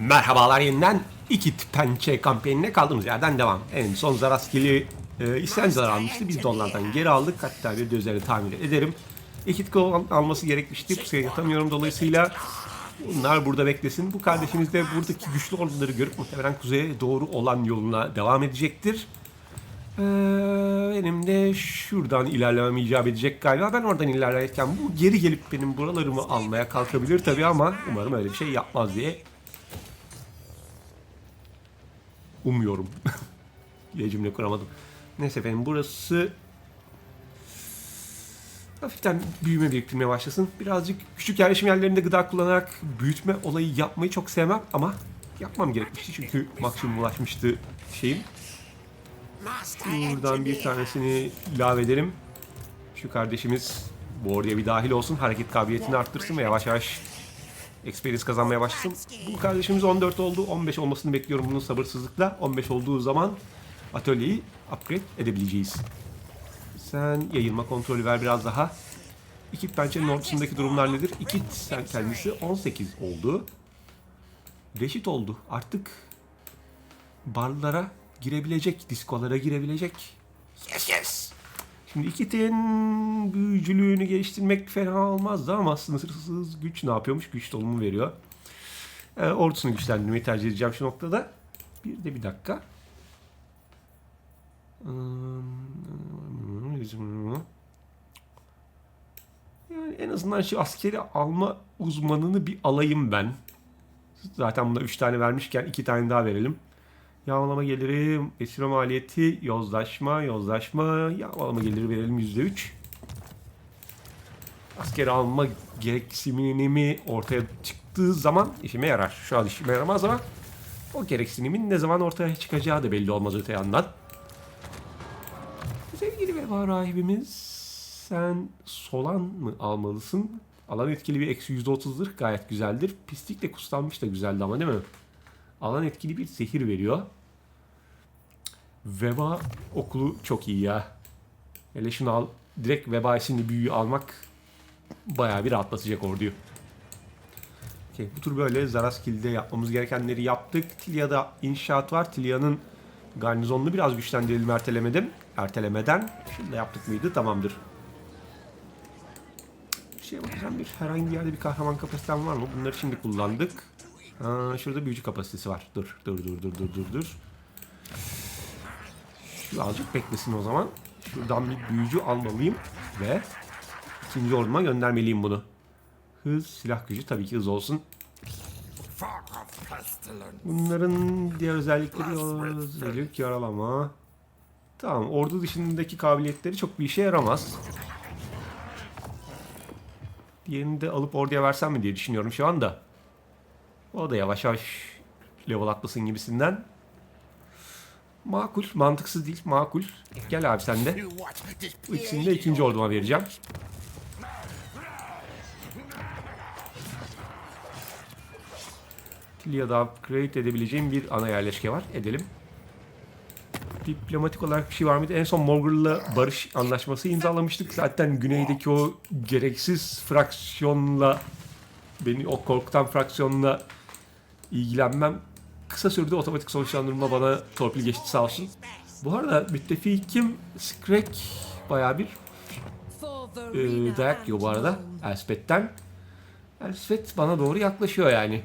Merhabalar yeniden iki pençe kampanyasına kaldığımız yerden devam. En son Zaraskili e, isyancılar almıştı. Biz de onlardan geri aldık. Hatta bir de üzerine tahmin ederim. İki tık alması gerekmişti. Pusuya yatamıyorum dolayısıyla bunlar burada beklesin. Bu kardeşimiz de buradaki güçlü orduları görüp muhtemelen kuzeye doğru olan yoluna devam edecektir. Ee, benim de şuradan ilerlemem icap edecek galiba. Ben oradan ilerlerken bu geri gelip benim buralarımı almaya kalkabilir tabii ama umarım öyle bir şey yapmaz diye umuyorum. diye cümle kuramadım. Neyse efendim burası hafiften büyüme biriktirmeye başlasın. Birazcık küçük yerleşim yerlerinde gıda kullanarak büyütme olayı yapmayı çok sevmem ama yapmam gerekmişti çünkü maksimum ulaşmıştı şeyim. Buradan bir tanesini ilave edelim. Şu kardeşimiz bu oraya bir dahil olsun. Hareket kabiliyetini arttırsın ve yavaş yavaş experience kazanmaya başlasın. Bu kardeşimiz 14 oldu. 15 olmasını bekliyorum bunun sabırsızlıkla. 15 olduğu zaman atölyeyi upgrade edebileceğiz. Sen yayılma kontrolü ver biraz daha. İki pençenin ortasındaki durumlar nedir? İki sen kendisi 18 oldu. Reşit oldu. Artık barlara girebilecek, diskolara girebilecek. Yes yes. Şimdi İkit'in büyücülüğünü geliştirmek fena olmazdı ama sınırsız güç ne yapıyormuş? Güç dolumu veriyor. Ee, ordusunu güçlendirmeyi tercih edeceğim şu noktada. Bir de bir dakika. Yani en azından şu askeri alma uzmanını bir alayım ben. Zaten buna 3 tane vermişken 2 tane daha verelim. Yağmalama geliri, esir maliyeti, yozlaşma, yozlaşma, yağmalama geliri verelim %3. Asker alma gereksinimi ortaya çıktığı zaman işime yarar. Şu an işime yaramaz ama o gereksinimin ne zaman ortaya çıkacağı da belli olmaz öte yandan. Sevgili veba rahibimiz, sen solan mı almalısın? Alan etkili bir eksi %30 zırh gayet güzeldir. Pislikle kuslanmış da güzeldi ama değil mi? Alan etkili bir zehir veriyor. Veba okulu çok iyi ya. Hele şunu al. Direkt Veba isimli büyüyü almak bayağı bir rahatlatacak orduyu. Okay, bu tur böyle Zaraskil'de yapmamız gerekenleri yaptık. Tilya'da inşaat var. Tilya'nın garnizonunu biraz güçlendirelim ertelemedim. Ertelemeden. Şunu da yaptık mıydı? Tamamdır. Bir şeye bakacağım. Bir, herhangi yerde bir kahraman kapasitem var mı? Bunları şimdi kullandık. Ha, şurada büyücü kapasitesi var. Dur, dur, dur, dur, dur, dur, dur. Şu azıcık beklesin o zaman. Şuradan bir büyücü almalıyım ve ikinci orduma göndermeliyim bunu. Hız, silah gücü tabii ki hız olsun. Bunların diğer özellikleri özellik yaralama. Tamam, ordu dışındaki kabiliyetleri çok bir işe yaramaz. Diğerini de alıp orduya versem mi diye düşünüyorum şu anda. O da yavaş yavaş level atlasın gibisinden. Makul, mantıksız değil, makul. Gel abi sen de. Bu ikisini de ikinci orduma vereceğim. Tilya'da upgrade edebileceğim bir ana yerleşke var. Edelim. Diplomatik olarak bir şey var mıydı? En son Morgul'la barış anlaşması imzalamıştık. Zaten güneydeki o gereksiz fraksiyonla beni o korkutan fraksiyonla ilgilenmem kısa sürede otomatik sonuçlandırma bana torpil geçti sağ olsun. Bu arada müttefikim Skrek baya bir e, dayak yiyor bu arada Elspeth'ten. Elspeth bana doğru yaklaşıyor yani.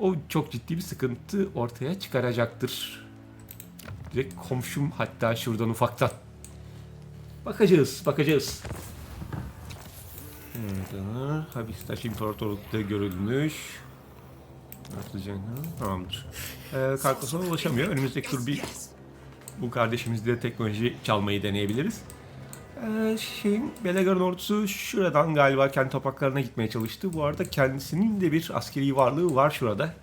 O çok ciddi bir sıkıntı ortaya çıkaracaktır. Direkt komşum hatta şuradan ufaktan. Bakacağız, bakacağız. Evet, Habistaş İmparatorluk'ta görülmüş. Artıcan, tamamdır. Ee, Karkos'a ulaşamıyor. Önümüzdeki tur bir bu kardeşimizle teknoloji çalmayı deneyebiliriz. Ee, şeyin Belegar'ın ordusu şuradan galiba kendi topraklarına gitmeye çalıştı. Bu arada kendisinin de bir askeri varlığı var şurada.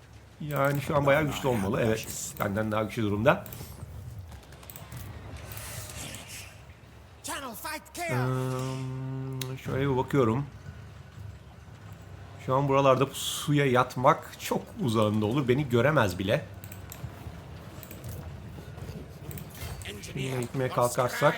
Yani şu an bayağı güçlü olmalı. Evet, benden daha güçlü durumda. Ee, şöyle bir bakıyorum. Şu an buralarda suya yatmak çok uzağında olur. Beni göremez bile. Şimdi gitmeye kalkarsak.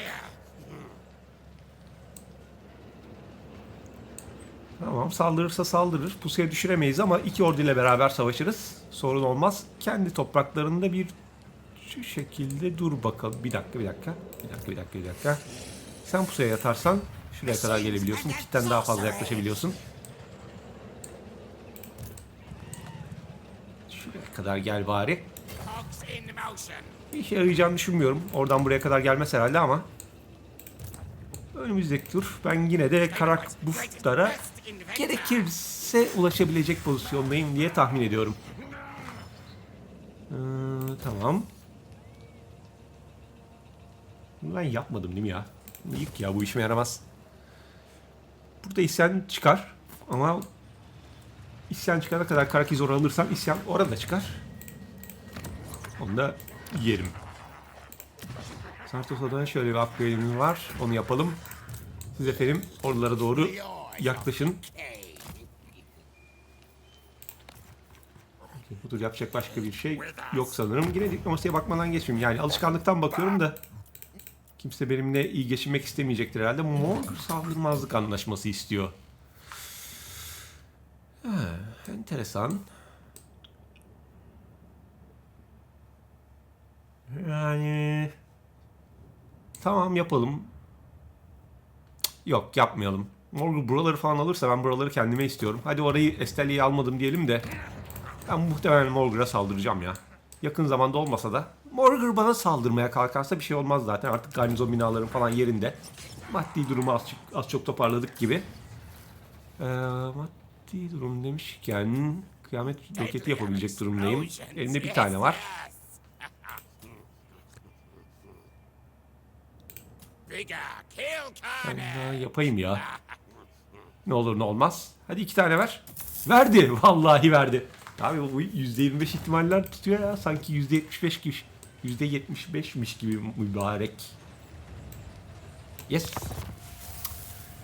Tamam saldırırsa saldırır. Pusuya düşüremeyiz ama iki orduyla beraber savaşırız. Sorun olmaz. Kendi topraklarında bir şu şekilde dur bakalım. Bir dakika bir dakika. Bir dakika bir dakika bir dakika. Sen pusuya yatarsan şuraya kadar gelebiliyorsun. İkiden daha fazla yaklaşabiliyorsun. Şuraya kadar gel bari. Bir işe yarayacağını düşünmüyorum. Oradan buraya kadar gelmez herhalde ama. Önümüzdeki tur ben yine de Karak Buftara gerekirse ulaşabilecek pozisyondayım diye tahmin ediyorum. Ee, tamam. Bunu ben yapmadım değil mi ya? Yık ya bu işime yaramaz. Burada isyan çıkar ama isyan çıkana kadar Karakizor alırsam isyan orada çıkar. Onu da yerim. Sartosa'da şöyle bir upgrade'imiz var. Onu yapalım. Siz efendim oralara doğru yaklaşın. Bu tur yapacak başka bir şey yok sanırım. Yine diplomasiye bakmadan geçmeyeyim. Yani alışkanlıktan bakıyorum da kimse benimle iyi geçinmek istemeyecektir herhalde. Morg saldırmazlık anlaşması istiyor. Ha, enteresan. Yani tamam yapalım. Yok yapmayalım. Morgul buraları falan alırsa ben buraları kendime istiyorum. Hadi orayı Estelia'ya almadım diyelim de. Ben muhtemelen Morgur'a saldıracağım ya. Yakın zamanda olmasa da. Morgur bana saldırmaya kalkarsa bir şey olmaz zaten. Artık garnizon binaların falan yerinde. Maddi durumu az, az çok toparladık gibi. Ee, maddi durum demişken kıyamet roketi yapabilecek durumdayım. Elimde bir tane var. Ben daha yapayım ya. Ne olur ne olmaz. Hadi iki tane ver. Verdi. Vallahi verdi. Abi bu %25 ihtimaller tutuyor ya. Sanki %75 gibi. %75'miş gibi mübarek. Yes.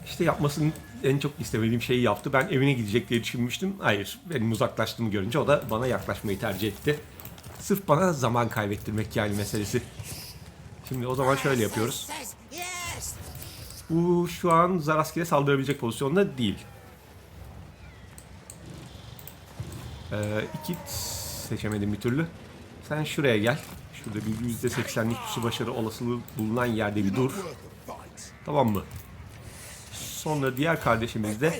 İşte yapmasını en çok istemediğim şeyi yaptı. Ben evine gidecek diye düşünmüştüm. Hayır. Benim uzaklaştığımı görünce o da bana yaklaşmayı tercih etti. Sırf bana zaman kaybettirmek yani meselesi. Şimdi o zaman şöyle yapıyoruz. Bu şu an Zaraskil'e saldırabilecek pozisyonda değil. Ee, iki seçemedim bir türlü. Sen şuraya gel. Şurada bir %80'lik su başarı olasılığı bulunan yerde bir dur. Tamam mı? Sonra diğer kardeşimiz de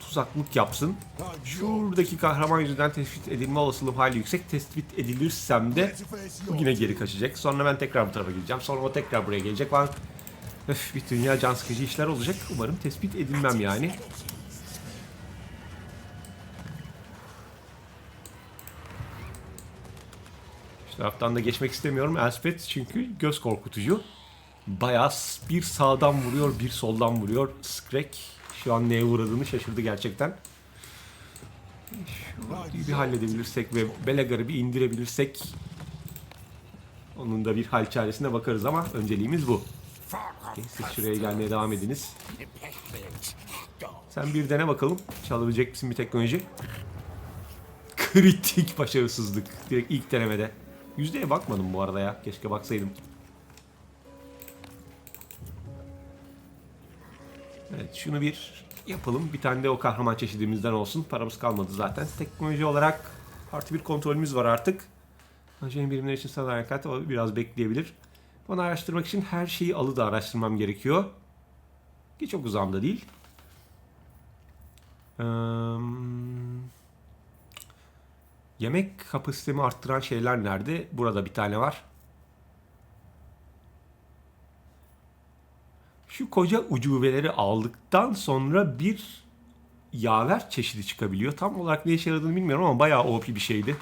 tuzaklık yapsın. Şuradaki kahraman yüzünden tespit edilme olasılığım hali yüksek. Tespit edilirsem de bu yine geri kaçacak. Sonra ben tekrar bu tarafa gideceğim. Sonra o tekrar buraya gelecek falan. Öf, bir dünya can sıkıcı işler olacak. Umarım tespit edilmem yani. Taraftan da geçmek istemiyorum Elspeth çünkü göz korkutucu. Bayağı bir sağdan vuruyor, bir soldan vuruyor. Skrek şu an neye uğradığını şaşırdı gerçekten. Şurayı bir halledebilirsek ve Belagar'ı bir indirebilirsek onun da bir hal çaresine bakarız ama önceliğimiz bu. Siz şuraya gelmeye devam ediniz. Sen bir dene bakalım. Çalabilecek misin bir teknoloji? Kritik başarısızlık. Direkt ilk denemede. Yüzdeye bakmadım bu arada ya. Keşke baksaydım. Evet şunu bir yapalım. Bir tane de o kahraman çeşidimizden olsun. Paramız kalmadı zaten. Teknoloji olarak artı bir kontrolümüz var artık. Ajan birimler için sana harekat biraz bekleyebilir. Bunu araştırmak için her şeyi alı da araştırmam gerekiyor. Ki çok uzağımda değil. Eee, yemek kapasitemi arttıran şeyler nerede? Burada bir tane var. Şu koca ucubeleri aldıktan sonra bir yaver çeşidi çıkabiliyor. Tam olarak ne işe yaradığını bilmiyorum ama bayağı OP bir şeydi.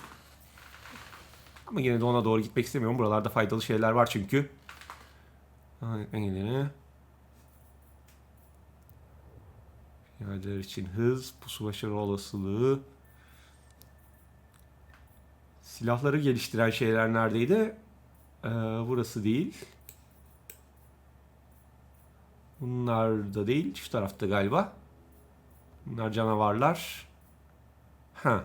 Ama yine de ona doğru gitmek istemiyorum. Buralarda faydalı şeyler var çünkü. Engelini. Piyadeler için hız, pusu başarı olasılığı. Silahları geliştiren şeyler neredeydi? Ee, burası değil. Bunlar da değil. Şu tarafta galiba. Bunlar canavarlar. Ha.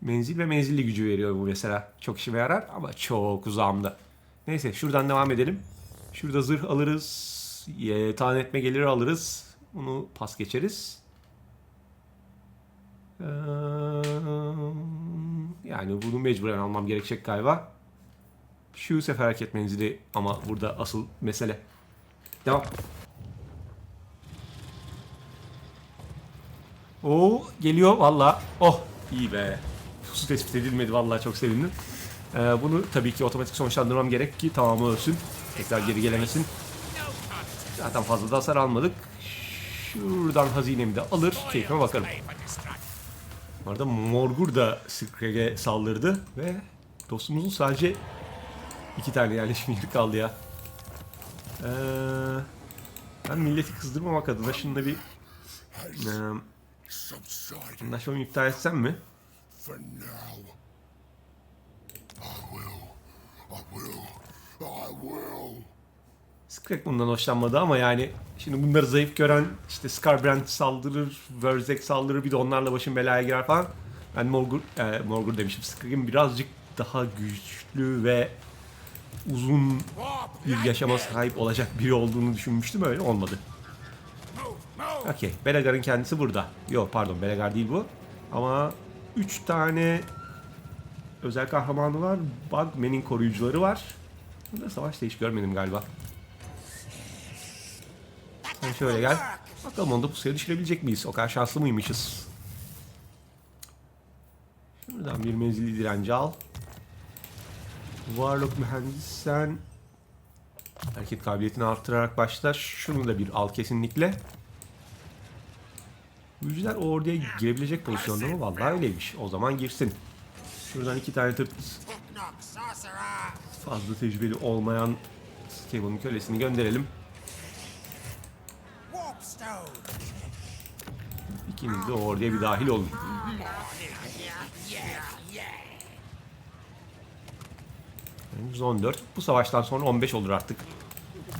Menzil ve menzilli gücü veriyor bu mesela. Çok işime yarar ama çok uzağımda. Neyse şuradan devam edelim. Şurada zırh alırız. Ye, talan etme geliri alırız. Bunu pas geçeriz. Ee, yani bunu mecburen almam gerekecek galiba. Şu sefer hareket menzili ama burada asıl mesele. Devam. Oo geliyor valla. Oh iyi be. Pusu tespit edilmedi valla çok sevindim. Ee, bunu tabii ki otomatik sonuçlandırmam gerek ki tamamı ölsün. Tekrar geri gelemesin. Zaten fazla da hasar almadık. Şuradan hazinemi de alır. Keyfime bakarım. Bu arada Morgur da Skreg'e saldırdı ve dostumuzun sadece iki tane yerleşim yeri kaldı ya. Ee, ben milleti kızdırmamak adına şununla bir e, anlaşmamı iptal etsem mi? I will. I will. Skrek bundan hoşlanmadı ama yani şimdi bunları zayıf gören işte Scarbrand saldırır, Verzek saldırır bir de onlarla başım belaya girer falan. Ben Morgur, e, Morgur demişim. Skrek'in birazcık daha güçlü ve uzun bir yaşama sahip olacak biri olduğunu düşünmüştüm öyle olmadı. Okey. Belegar'ın kendisi burada. Yok pardon Belegar değil bu. Ama 3 tane özel kahramanı var. Bugman'in koruyucuları var. Burada savaşta hiç görmedim galiba. Şöyle gel. Bakalım onu da pusuya düşürebilecek miyiz? O kadar şanslı mıymışız? Şuradan bir menzilli direnci al. Warlock mühendis sen hareket kabiliyetini arttırarak başla. Şunu da bir al kesinlikle. Büyücüler o orduya girebilecek pozisyonda mı? Vallahi öyleymiş. O zaman girsin. Şuradan iki tane tırt fazla tecrübeli olmayan Steven'ın kölesini gönderelim. İkiniz de o orduya bir dahil olun. Yani 114. Bu savaştan sonra 15 olur artık.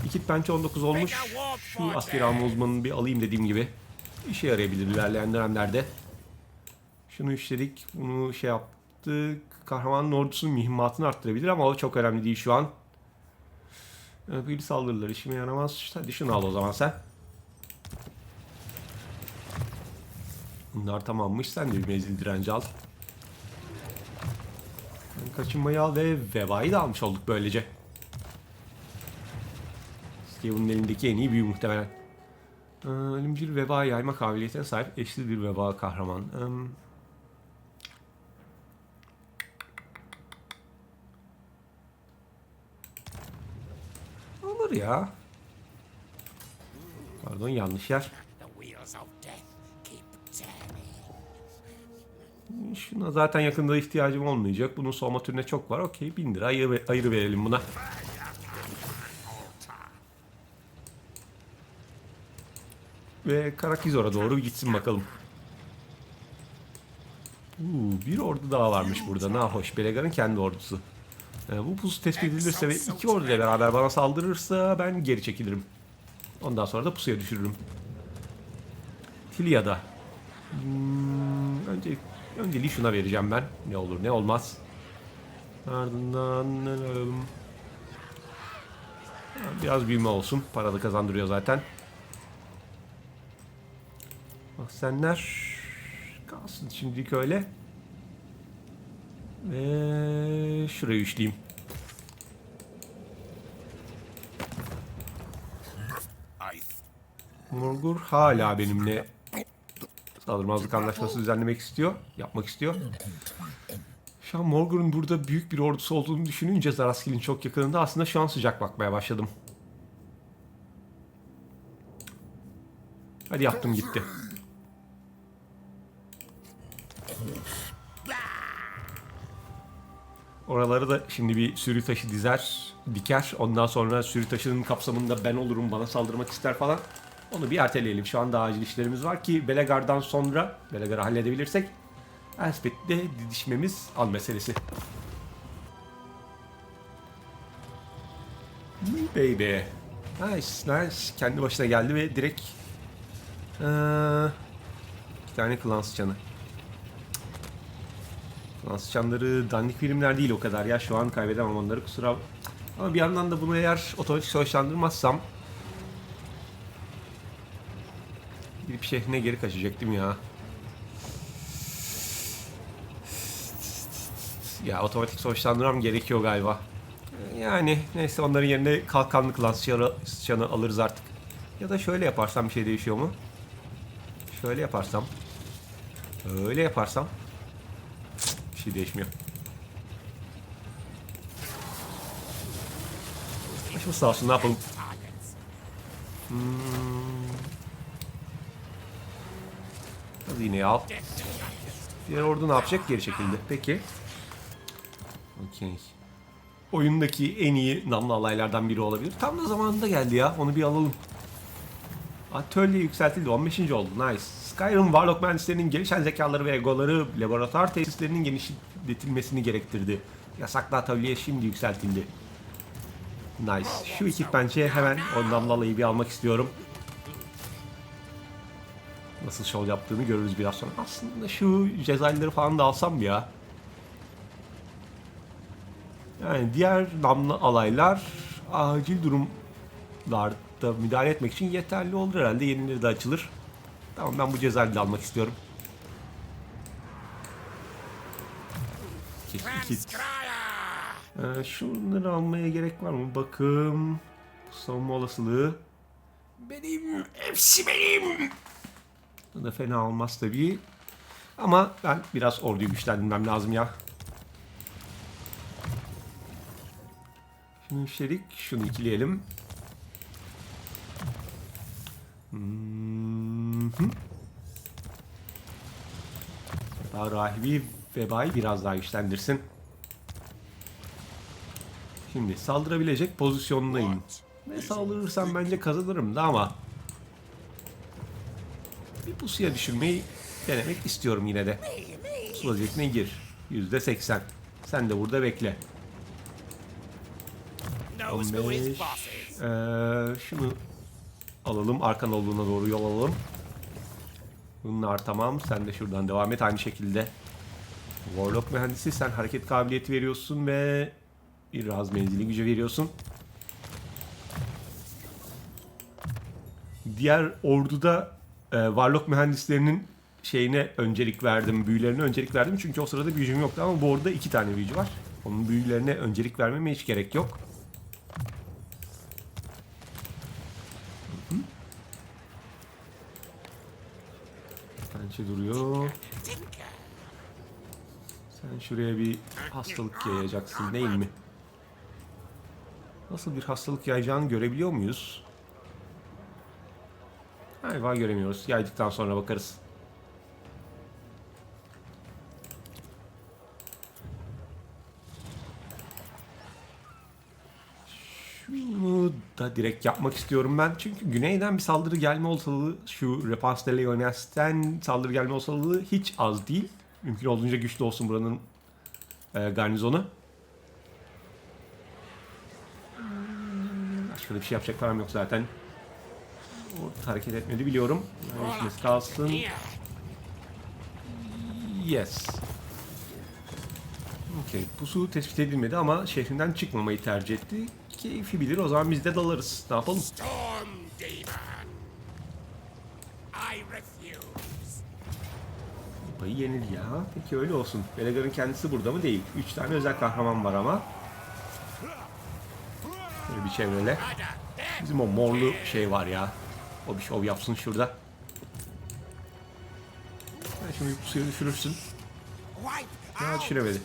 İki pençe 19 olmuş. Şu askeri alma uzmanını bir alayım dediğim gibi. İşe yarayabilir ilerleyen dönemlerde. Şunu işledik. Bunu şey yaptık. Kahramanın ordusunun mühimmatını arttırabilir ama o çok önemli değil şu an. Ee, Bir saldırılar işime yaramaz. Hadi şunu al o zaman sen. Bunlar tamammış. Sen de bir menzil direnci al. Yani kaçınmayı al ve veba'yı da almış olduk böylece. Steven'ın elindeki en iyi büyü muhtemelen. Ee, ölümcül veba yayma kabiliyetine sahip eşsiz bir veba kahraman. Olur ya. Pardon yanlış yer. Şuna zaten yakında ihtiyacım olmayacak. Bunun soğuma türüne çok var. Okey 1000 lira ayırı, ayırı verelim buna. Ve Karakizor'a doğru gitsin bakalım. Uuu, bir ordu daha varmış burada. Ne hoş. Belegar'ın kendi ordusu. Ee, bu pusu tespit edilirse ve iki ordu ile beraber bana saldırırsa ben geri çekilirim. Ondan sonra da pusuya düşürürüm. Tilia'da. Hmm, önce önceliği şuna vereceğim ben. Ne olur ne olmaz. Ardından Biraz büyüme olsun. Para da kazandırıyor zaten. Bak senler kalsın şimdilik öyle. Ve şurayı üçleyeyim. I Morgur hala benimle saldırmazlık anlaşması düzenlemek istiyor. Yapmak istiyor. Şu an Morgur'un burada büyük bir ordusu olduğunu düşününce Zaraskil'in çok yakınında aslında şu an sıcak bakmaya başladım. Hadi yaptım gitti. Oraları da şimdi bir sürü taşı dizer, diker. Ondan sonra sürü taşının kapsamında ben olurum, bana saldırmak ister falan. Onu bir erteleyelim. Şu anda acil işlerimiz var ki Belegar'dan sonra, Belegar'ı halledebilirsek Elspeth'le didişmemiz an meselesi. Baby. Nice, nice. Kendi başına geldi ve direkt... Ee, iki tane klan sıçanı. Klan sıçanları dandik filmler değil o kadar ya. Şu an kaybedemem onları kusura Ama bir yandan da bunu eğer otomatik sonuçlandırmazsam Gidip şehrine geri kaçacaktım ya. Ya otomatik sonuçlandırmam gerekiyor galiba. Yani neyse onların yerine kalkanlı klan alırız artık. Ya da şöyle yaparsam bir şey değişiyor mu? Şöyle yaparsam. Öyle yaparsam. Bir şey değişmiyor. Başımız sağ olsun ne yapalım. Hmm. Hazineyi al. Diğer ordu ne yapacak? Geri çekildi. Peki. Okey. Oyundaki en iyi namlu alaylardan biri olabilir. Tam da zamanında geldi ya. Onu bir alalım. Atölye yükseltildi. 15. oldu. Nice. Skyrim Warlock mühendislerinin gelişen zekaları ve egoları laboratuvar tesislerinin genişletilmesini gerektirdi. Yasaklı atölye şimdi yükseltildi. Nice. Şu ekip bence hemen o namlu alayı bir almak istiyorum. Nasıl şov yaptığını görürüz biraz sonra. Aslında şu Cezayirleri falan da alsam ya? Yani diğer namlı alaylar acil durumlarda müdahale etmek için yeterli olur herhalde. Yenileri de açılır. Tamam ben bu Cezayir'i almak istiyorum. İki! Ee, şunları almaya gerek var mı? Bakın. Savunma olasılığı. Benim. Hepsi benim. Da fena olmaz tabii. Ama ben biraz orduyu güçlendirmem lazım ya. Şimdi üstelik şunu ikileyelim. Hmm. Daha rahibi vebayı biraz daha güçlendirsin. Şimdi saldırabilecek pozisyondayım. Ve saldırırsam bence kazanırım da ama bir pusuya düşürmeyi denemek istiyorum yine de. Pusu vaziyetine gir. Yüzde seksen. Sen de burada bekle. Knows who 15. his boss is. Ee, şunu alalım. Arkan olduğuna doğru yol alalım. Bunlar tamam. Sen de şuradan devam et aynı şekilde. Warlock mühendisi sen hareket kabiliyeti veriyorsun ve biraz menzili gücü veriyorsun. Diğer orduda e, Warlock mühendislerinin şeyine öncelik verdim, büyülerine öncelik verdim. Çünkü o sırada büyücüm yoktu ama bu orada iki tane büyücü var. Onun büyülerine öncelik vermeme hiç gerek yok. Pençe duruyor. Sen şuraya bir hastalık yayacaksın değil mi? Nasıl bir hastalık yayacağını görebiliyor muyuz? Galiba göremiyoruz. Yaydıktan sonra bakarız. Şunu da direkt yapmak istiyorum ben. Çünkü güneyden bir saldırı gelme olasılığı şu Repans de Leones'ten saldırı gelme olasılığı hiç az değil. Mümkün olduğunca güçlü olsun buranın e, garnizonu. Başka bir şey yapacak param yok zaten. Orta hareket etmedi biliyorum. Yani işimiz kalsın. Yes. Okey. Pusu tespit edilmedi ama şehrinden çıkmamayı tercih etti. Keyfi bilir o zaman biz de dalarız. Ne yapalım? Payı yenildi ya. Peki öyle olsun. Belegar'ın kendisi burada mı? Değil. Üç tane özel kahraman var ama. Böyle bir çevrele. Bizim o morlu şey var ya. O bir şov yapsın şurada. Sen şimdi pusuya düşürürsün. Ya düşüremedi.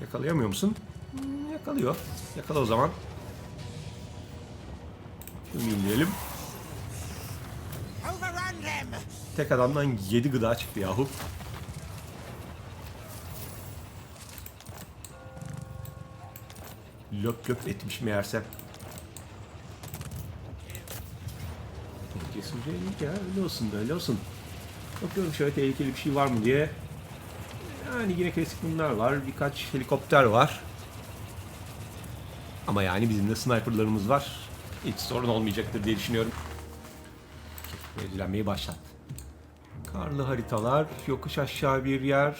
Yakalayamıyor musun? Hmm, yakalıyor. Yakala o zaman. Şunu them. Tek adamdan 7 gıda çıktı yahu. Löp löp etmiş meğerse. Cesurca iyilik ya öyle olsun da öyle olsun. Bakıyorum şöyle tehlikeli bir şey var mı diye. Yani yine klasik bunlar var. Birkaç helikopter var. Ama yani bizim de sniperlarımız var. Hiç sorun olmayacaktır diye düşünüyorum. Ödülenmeyi başlat. Karlı haritalar, yokuş aşağı bir yer.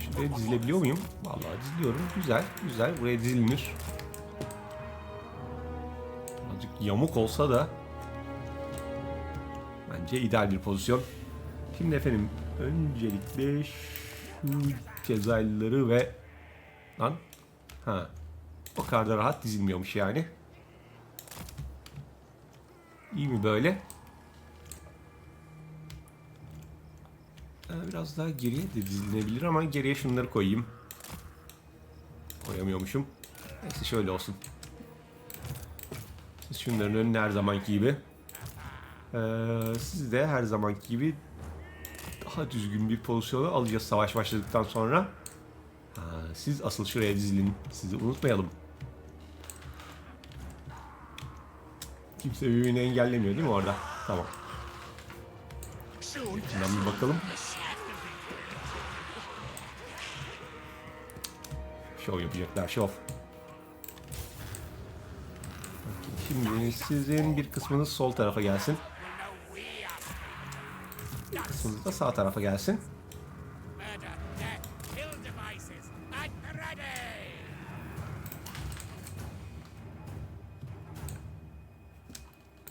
Şuraya dizilebiliyor muyum? Vallahi diziliyorum. Güzel, güzel. Buraya dizilinir. Azıcık yamuk olsa da Bence ideal bir pozisyon. Şimdi efendim öncelikle şu Cezayirlileri ve lan ha o kadar da rahat dizilmiyormuş yani. İyi mi böyle? Ee, Biraz daha geriye de dizilebilir ama geriye şunları koyayım. Koyamıyormuşum. Neyse şöyle olsun. Şunların önüne her zamanki gibi. Ee, siz de her zamanki gibi daha düzgün bir pozisyonu alacağız savaş başladıktan sonra. Ha, siz asıl şuraya dizilin. Sizi unutmayalım. Kimse birbirini engellemiyor değil mi orada? Tamam. Şundan bir bakalım. Şov yapacaklar şov. Şimdi sizin bir kısmınız sol tarafa gelsin. Kısmınız da sağ tarafa gelsin.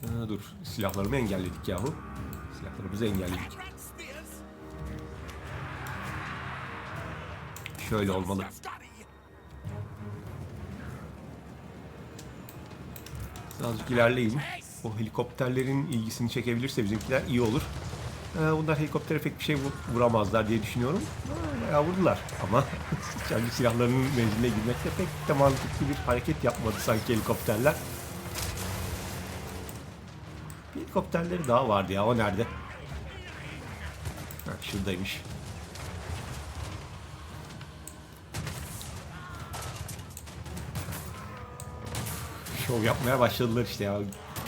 Ha, dur silahlarımı engelledik yahu. Silahlarımızı engelledik. Şöyle olmalı. Azıcık ilerleyin. O helikopterlerin ilgisini çekebilirse bizimkiler iyi olur. Ee, bunlar helikoptere pek bir şey vu- vuramazlar diye düşünüyorum. Bayağı vurdular ama kendi silahlarının menziline girmekte pek de mantıklı bir hareket yapmadı sanki helikopterler. Bir helikopterleri daha vardı ya o nerede? Ha, şuradaymış. şov yapmaya başladılar işte ya.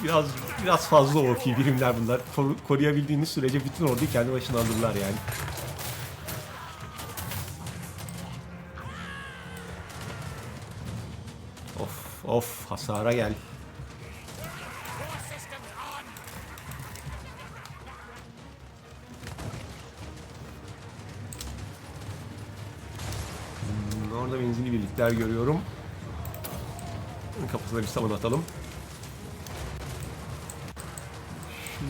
Biraz biraz fazla OP birimler bunlar. Koru- koruyabildiğiniz sürece bütün orduyu kendi başına alırlar yani. Of of hasara gel. Hmm, Orada benzinli birlikler görüyorum. Kapısına bir saman atalım.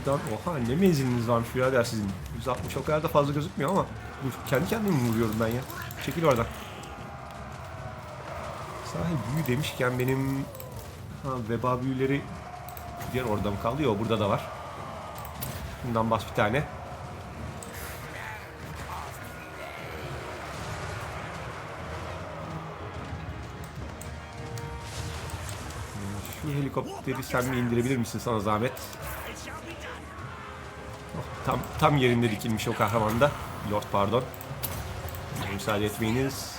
Şuradan oha ne menziliniz varmış birader sizin. 160 o kadar da fazla gözükmüyor ama dur, kendi kendime mi vuruyorum ben ya? Çekil oradan. Sahi büyü demişken benim ha, veba büyüleri diğer orada mı kaldı? Yok burada da var. Bundan bas bir tane. Şu helikopteri sen mi indirebilir misin sana zahmet? Tam tam yerinde dikilmiş o kahramanda. Lord pardon. Müsaade etmeyiniz.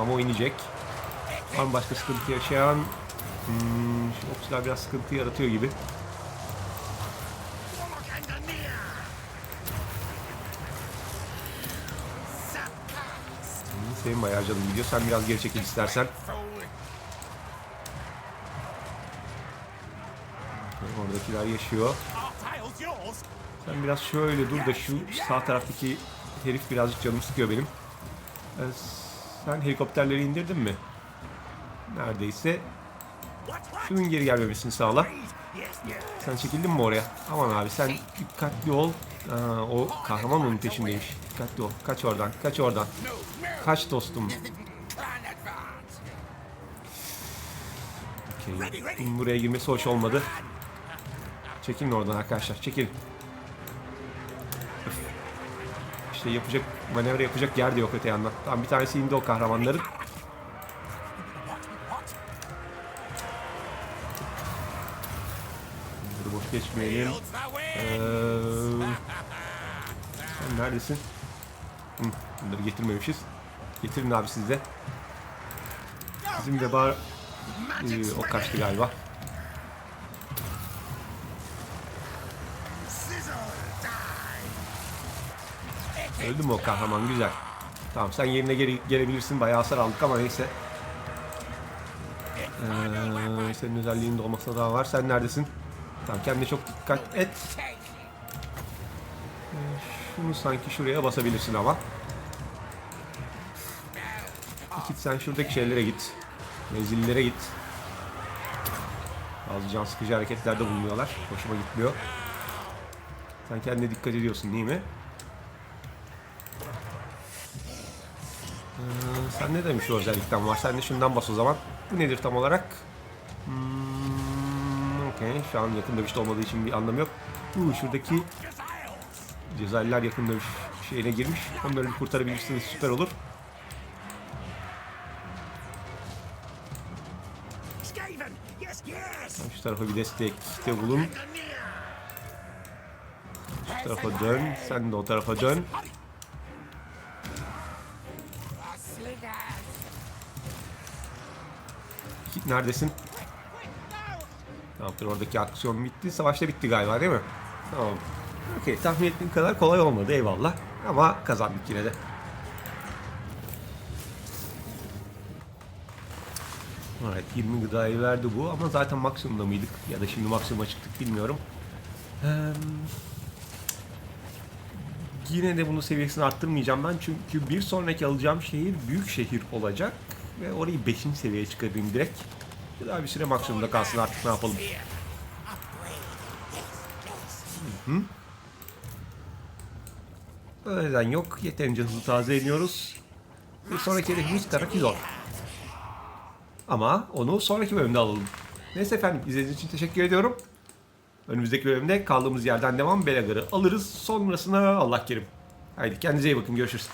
Ama o inecek. Var mı başka sıkıntı yaşayan? Hmm, şu okçular biraz sıkıntı yaratıyor gibi. Senin bayağı canım gidiyor. Sen biraz geri çekil istersen. Fool! Oradakiler yaşıyor. Sen biraz şöyle dur da şu sağ taraftaki herif birazcık canımı sıkıyor benim. Ee, sen helikopterleri indirdin mi? Neredeyse. Şunun geri gelmemesini sağla. Sen çekildin mi oraya? Aman abi sen dikkatli ol. Aa, o kahraman onun peşindeymiş. Dikkatli ol. Kaç oradan. Kaç oradan. Kaç dostum. Okey. Bunun buraya girmesi hoş olmadı. Çekilin oradan arkadaşlar. Çekilin. İşte yapacak, manevra yapacak yer de yok öte yandan. Tamam bir tanesi indi o kahramanların. Bunları boş geçmeyelim. Ee, sen neredesin? Hı, bunları getirmemişiz. Getirin abi siz de. Bizim veba ee, o kaçtı galiba. Öldü mü o kahraman? Güzel. Tamam sen yerine geri, gelebilirsin. Bayağı hasar aldık ama neyse. Ee, senin özelliğinin de olmasına daha var. Sen neredesin? Tamam kendine çok dikkat et. Take! Şunu sanki şuraya basabilirsin ama. Git sen şuradaki şeylere git. Menzillere git. Bazı can sıkıcı hareketlerde bulunuyorlar. Hoşuma gitmiyor. Sen kendine dikkat ediyorsun değil mi? Sen ne demiş o özellikten var? Sen de şundan bas o zaman. Bu nedir tam olarak? Hmm, Okey. Şu an yakın dövüşte olmadığı için bir anlamı yok. Uuu şuradaki Cezayirler yakın dövüş şeyine girmiş. Onları kurtarabilirsiniz süper olur. Şu tarafa bir destekte bulun. Şu tarafa dön. Sen de o tarafa dön. Neredesin? Tamamdır oradaki aksiyon bitti. Savaşta bitti galiba değil mi? Tamam. Okey tahmin ettiğim kadar kolay olmadı eyvallah. Ama kazandık yine de. Evet 20 gıdayı verdi bu ama zaten maksimumda mıydık? Ya da şimdi maksimuma çıktık bilmiyorum. Eee, yine de bunu seviyesini arttırmayacağım ben çünkü bir sonraki alacağım şehir büyük şehir olacak ve orayı 5. seviyeye çıkarayım direkt. Bir süre maksimumda kalsın artık ne yapalım. Hı. Öyleden yok. Yeterince hızlı tazeleniyoruz. Bir sonraki hedefimiz Karakizor. Ama onu sonraki bölümde alalım. Neyse efendim izlediğiniz için teşekkür ediyorum. Önümüzdeki bölümde kaldığımız yerden devam Belagar'ı alırız. Sonrasına Allah kerim. Haydi kendinize iyi bakın görüşürüz.